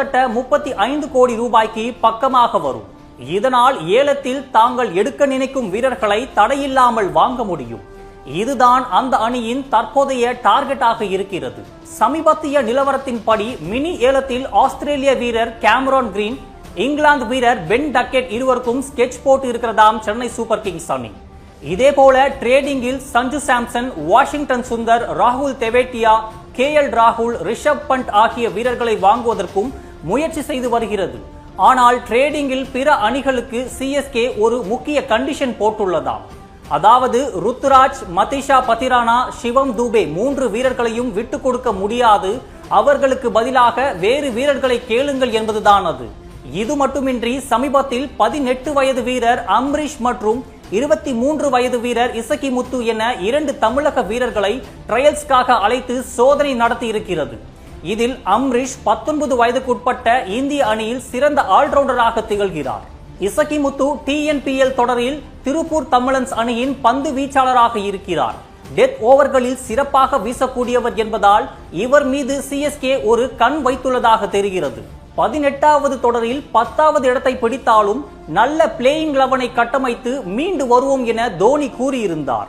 கிட்டத்தட்ட முப்பத்தி ஐந்து கோடி ரூபாய்க்கு பக்கமாக வரும். இதனால் ஏலத்தில் தாங்கள் எடுக்க நினைக்கும் வீரர்களை தடையில்லாமல் வாங்க முடியும். இதுதான் அந்த அணியின் தற்போதைய டார்கெட்டாக இருக்கிறது. சமீபத்திய நிலவரத்தின்படி மினி ஏலத்தில் ஆஸ்திரேலிய வீரர் கேமரான் கிரீன் இங்கிலாந்து வீரர் பென் டக்கெட் இருவருக்கும் ஸ்கெட்ச் போட்டு இருக்கிறதாம் சென்னை சூப்பர் கிங்ஸ் அணி. இதே போல ட்ரேடிங்கில் சஞ்சு சாம்சன் வாஷிங்டன் சுந்தர் ராகுல் தெவேட்டியா கே எல் ராகுல் ரிஷப் பண்ட் ஆகிய வீரர்களை வாங்குவதற்கும் முயற்சி செய்து வருகிறது. ஆனால் ட்ரேடிங்கில் பிற அணிகளுக்கு சிஎஸ்கே ஒரு முக்கிய கண்டிஷன் போட்டுள்ளதாம். அதாவது ருத்ராஜ் மதிஷா பத்திரானா சிவம் தூபே மூன்று வீரர்களையும் விட்டு கொடுக்க முடியாது. அவர்களுக்கு பதிலாக வேறு வீரர்களை கேளுங்கள் என்பதுதான் அது. இது மட்டுமின்றி சமீபத்தில் பதினெட்டு வயது வீரர் அம்ரீஷ் மற்றும் இருபத்தி மூன்று வயது வீரர் இசக்கி முத்து என இரண்டு தமிழக வீரர்களை ட்ரையல்ஸ்க்காக அழைத்து சோதனை நடத்தி இருக்கிறது இதில் அம்ரிஷ் பத்தொன்பது வயதுக்குட்பட்ட இந்திய அணியில் சிறந்த ஆல்ரவுண்டராக திகழ்கிறார். இசக்கி முத்து டிஎன்பிஎல் தொடரில் திருப்பூர் தமிழன்ஸ் அணியின் பந்து வீச்சாளராக இருக்கிறார். டெத் ஓவர்களில் சிறப்பாக வீசக்கூடியவர் என்பதால் இவர் மீது சிஎஸ்கே ஒரு கண் வைத்துள்ளதாக தெரிகிறது. பதினெட்டாவது தொடரில் பத்தாவது இடத்தை பிடித்தாலும் நல்ல பிளேயிங் லெவனை கட்டமைத்து மீண்டு வருவோம் என தோனி கூறியிருந்தார்.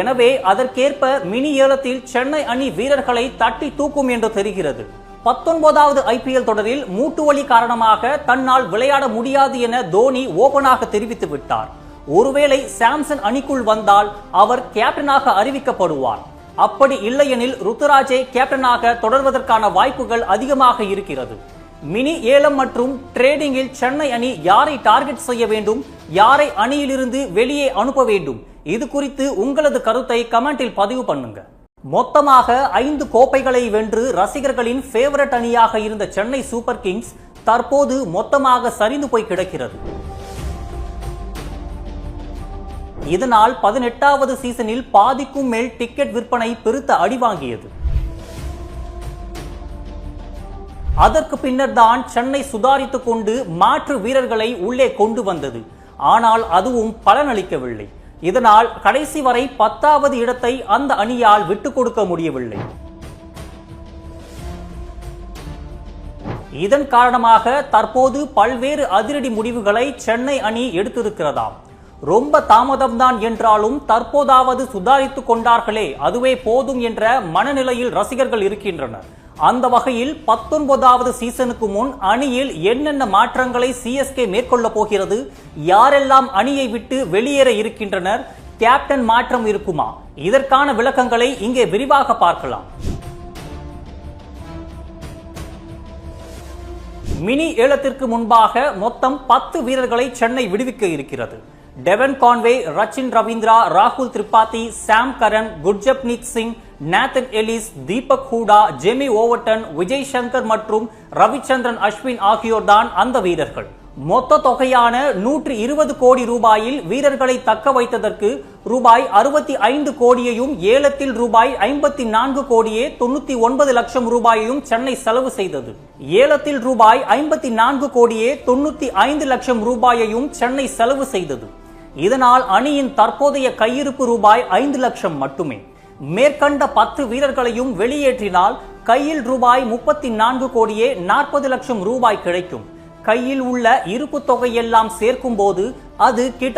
எனவே அதற்கேற்ப மினி ஏலத்தில் சென்னை அணி வீரர்களை தட்டி தூக்கும் என்று தெரிகிறது. பத்தொன்பதாவது ஐபிஎல் தொடரில் மூட்டு வலி காரணமாக தன்னால் விளையாட முடியாது என தோனி ஓபனாக தெரிவித்து விட்டார். ஒருவேளை சாம்சன் அணிக்குள் வந்தால் அவர் கேப்டனாக அறிவிக்கப்படுவார். அப்படி இல்லையெனில் ருத்துராஜை கேப்டனாக தொடர்வதற்கான வாய்ப்புகள் அதிகமாக இருக்கிறது. மினி ஏலம் மற்றும் ட்ரேடிங்கில் சென்னை அணி யாரை டார்கெட் செய்ய வேண்டும் யாரை அணியிலிருந்து வெளியே அனுப்ப வேண்டும் இது குறித்து உங்களது கருத்தை கமெண்டில் பதிவு பண்ணுங்க. மொத்தமாக ஐந்து கோப்பைகளை வென்று ரசிகர்களின் ஃபேவரட் அணியாக இருந்த சென்னை சூப்பர் கிங்ஸ் தற்போது மொத்தமாக சரிந்து போய் கிடக்கிறது. இதனால் பதினெட்டாவது சீசனில் பாதிக்கும் மேல் டிக்கெட் விற்பனை பெருத்த அடி வாங்கியது. அதற்கு பின்னர் தான் சென்னை சுதாரித்துக் கொண்டு மாற்று வீரர்களை உள்ளே கொண்டு வந்தது. ஆனால் அதுவும் பலனளிக்கவில்லை. இதனால் கடைசி வரை பத்தாவது இடத்தை அந்த அணியால் விட்டுக் கொடுக்க முடியவில்லை. இதன் காரணமாக தற்போது பல்வேறு அதிரடி முடிவுகளை சென்னை அணி எடுத்திருக்கிறதாம். ரொம்ப தாமதம்தான் என்றாலும் தற்போதாவது சுதாரித்துக் கொண்டார்களே அதுவே போதும் என்ற மனநிலையில் ரசிகர்கள் இருக்கின்றனர். அந்த வகையில் பத்தொன்பதாவது சீசனுக்கு முன் அணியில் என்னென்ன மாற்றங்களை சிஎஸ்கே மேற்கொள்ள போகிறது யாரெல்லாம் அணியை விட்டு வெளியேற இருக்கின்றனர் கேப்டன் மாற்றம் இருக்குமா? இதற்கான விளக்கங்களை இங்கே விரிவாக பார்க்கலாம். மினி ஏலத்திற்கு முன்பாக மொத்தம் பத்து வீரர்களை சென்னை விடுவிக்க இருக்கிறது. டெவன் கான்வே ரச்சின் ரவீந்திரா ராகுல் Tripathi Sam Curran Gurjapneet Singh Nathan Ellis Deepak Hooda Jamie Overton Vijay Shankar மற்றும் ரவிச்சந்திரன் அஸ்வின் ஆகியோர் தான் அந்த வீரர்கள். மொத்த தொகையான நூற்றி இருபது கோடி ரூபாயில் வீரர்களை தக்க வைத்ததற்கு ரூபாய் அறுபத்தி ஐந்து கோடியையும் ஏலத்தில் ரூபாய் ஐம்பத்தி நான்கு கோடியே தொண்ணூத்தி ஒன்பது லட்சம் ரூபாயையும் சென்னை செலவு செய்தது. ஏலத்தில் ரூபாய் ஐம்பத்தி நான்கு கோடியே தொண்ணூத்தி ஐந்து லட்சம் ரூபாயையும் சென்னை செலவு செய்தது. இதனால் அணியின் தற்போதைய கையிருப்பு ரூபாய் ஐந்து லட்சம் மட்டுமே. மேற்கண்ட பத்து வீரர்களையும் வெளியேற்றினால் கையில் ரூபாய் முப்பத்தி நான்கு கோடியே நாற்பது லட்சம் ரூபாய் கிடைக்கும். கையில் உள்ள இருப்பு தொகையெல்லாம் சேர்க்கும் போது அது கிட்ட